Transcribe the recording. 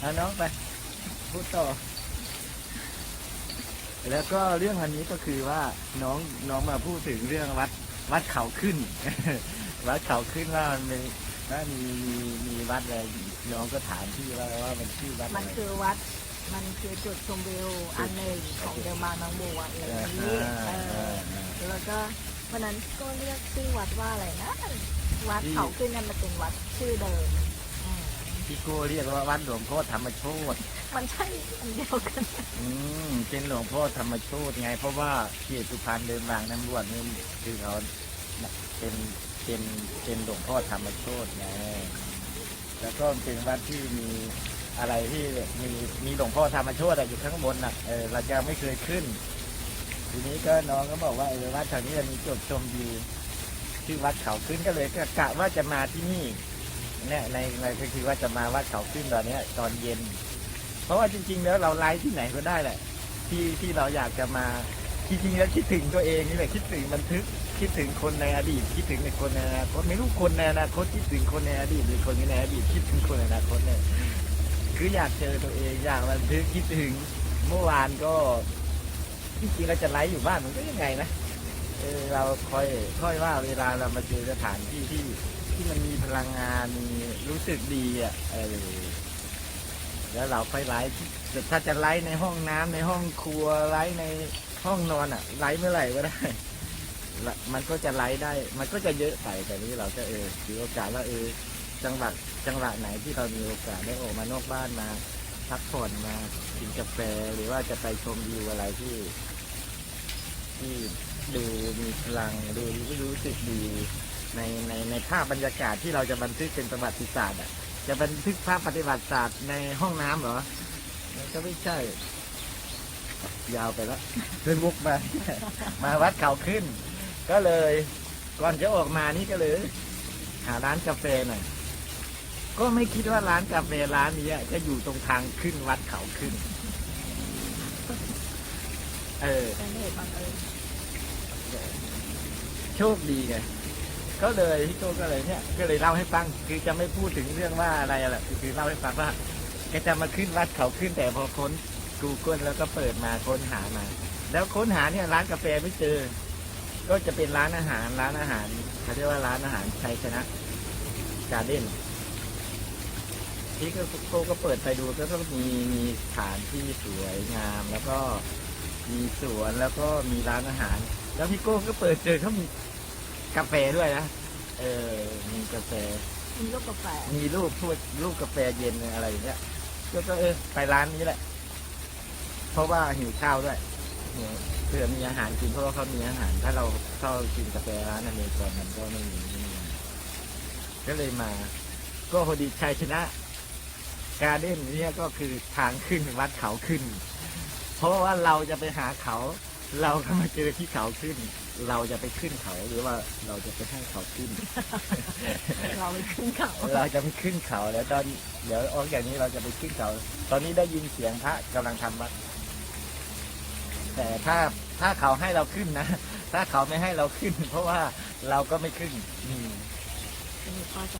เอาน้องไปพูดต่อ แล้วก็เรื่องอันนี้ก็คือว่าน้องน้องมาพูดถึงเรื่องวัดวัดเขาขึ้น วัดเขาขึ้นว่ามันมีว่ามีมีมีวัดอะไรน้องก็ถามพี่ว่าว่ามันชื่อวัดมัอะนไรคือวัด มันคือจุดชมวิวอันหนึ่งของเดลมาบางบัวอะไรอย่างนี้อ่าเออ่าออ่า แล้วก็วันนั้นก็เรียกชื่อวัดว่าอะไรนะ วัดเขาขึ้นนั่นมันเป็นวัดชื่อเดิม อืมพี่โก้เรียกว่าวัดหลวงพ่อธรรมโชตมันใช่อันเดียวกัน อืมเป็นหลวงพ่อธรรมโชตไง เพราะว่าเขตสุพรรณเดินบางน้ำบวชนี่คือเขาเป็นเป็นเป็นหลวงพ่อธรรมโชตไงแล้วก็เป็นวัดที่มีอะไรที่มีมีหลวงพ่อธรรมโชตอะอยู่ข้างบนน่ะเออเราจะไม่เคยขึ้น ทีนี้ก็น้องก็บอกว่าเออวัดแถวนี้มันมีจุดชมวิวชื่อวัดเขาขึ้นก็เลยก็กะว่าจะมาที่นี่ เนี่ยในในก็คือว่าจะมาวัดเขาขึ้นตอนเนี้ย ตอนเย็น เพราะว่าจริง ๆ แล้วเราไลฟ์ที่ไหนก็ได้แหละ ที่ที่เราอยากจะมาจริงๆแล้วคิดถึงตัวเองนี่แหละคิดถึงบันทึกคิดถึงคนในอดีต คิดถึงในคนในอนาคตไม่รู้คนในอนาคตคิดถึงคนในอดีตหรือคนในอดีตคิดถึงคนในอนาคตเนี่ยคืออยากเจอตัวเองอยากบันทึกคิดถึงเมื่อวานก็จริงๆเราจะไลฟ์อยู่บ้านมันก็ยังไงนะเออเราค่อยค่อยว่าเวลาเรามาเจอสถานที่ที่ ที่มันมีพลังงานมีรู้สึกดีอะเออแล้วเราค่อยไลฟ์ถ้าจะไลฟ์ในห้องน้ำในห้องครัวไลฟ์ในห้องนอนอะไลฟ์เมื่อไหร่ก็ได้ละมันก็จะไลฟ์ได้ มันก็จะเยอะไปแต่นี้เราก็เออถือโอกาสว่าเออ จังหวะจังหวะไหนที่เรามีโอกาสได้ออกมานอกบ้านมาพักผ่อนมากินกาแฟหรือว่าจะไปชมวิวอะไรที่ ที่ดูมีพลังดูรู้สึกดี ในในในภาพบรรยากาศที่เราจะบันทึกเป็นประวัติศาสตร์อะจะบันทึกภาพปฏิบัติศาสตร์ในห้องน้ำเหรอมันก็ไม่ใช่ ยาวไปแล้วเดินมุกมา มาวัดเขาขึ้น ก็เลยก่อนจะออกมานี่ก็เลย หาร้านกาแฟหน่อยก็ไม่คิดว่าร้านกาแฟร้านนี้จะอยู่ตรงทางขึ้นวัดเขาขึ้น เออเป็นเหตุบังเอิญโชคดีไง ก็เลยพี่โจก็เลยเนี่ยก็เลยเล่าให้ฟังคือจะไม่พูดถึงเรื่องว่าอะไรอะแหละคือเล่าให้ฟังว่าแกจะมาขึ้นวัดเขาขึ้นแต่พอค้น Google แล้วก็เปิดมาค้นหามา แล้วค้นหาเนี่ยร้านกาแฟไม่เจอ ก็จะเป็นร้านอาหารร้านอาหารเขาเรียกว่าร้านอาหารชัยชนะการเด่นที่ก็โกก็เปิดไปดูก็ต้องมีมีสถานที่สวยงามแล้วก็มีสวนแล้วก็มีร้านอาหาร แล้วพี่โก้ก็เปิดเจอเขามี กาแฟด้วยนะ เออ มีกาแฟ มีลูกกาแฟมีรูปพวกรูปกาแฟเย็นอะไรอย่างเงี้ยก็ก็เออไปร้านนี้แหละ เพราะว่าหิวข้าวด้วยเนี่ยเผื่อมีอาหารกินเพราะว่าเขามีอาหาร ถ้าเราเข้ากินกาแฟร้านอเมริกันมันก็ไม่มีไม่มีก็เลยมา ก็พอดีชัยชนะ การเด้นเนี่ยก็คือทางขึ้นวัดเขาขึ้น เพราะว่าเราจะไปหาเขา เราก็มาเจอที่เขาขึ้น เราจะไปขึ้นเขาหรือว่าเราจะไปให้เขาขึ้น เราไปขึ้นเขาเราจะไปขึ้นเขาแล้วตอนเดี๋ยวออกอย่างนี้เราจะไปขึ้นเขา ตอนนี้ได้ยินเสียงพระกำลังทำวัดแต่ถ้าถ้าเขาให้เราขึ้นนะ ถ้าเขาไม่ให้เราขึ้น เพราะว่าเราก็ไม่ขึ้นอืมก็จะ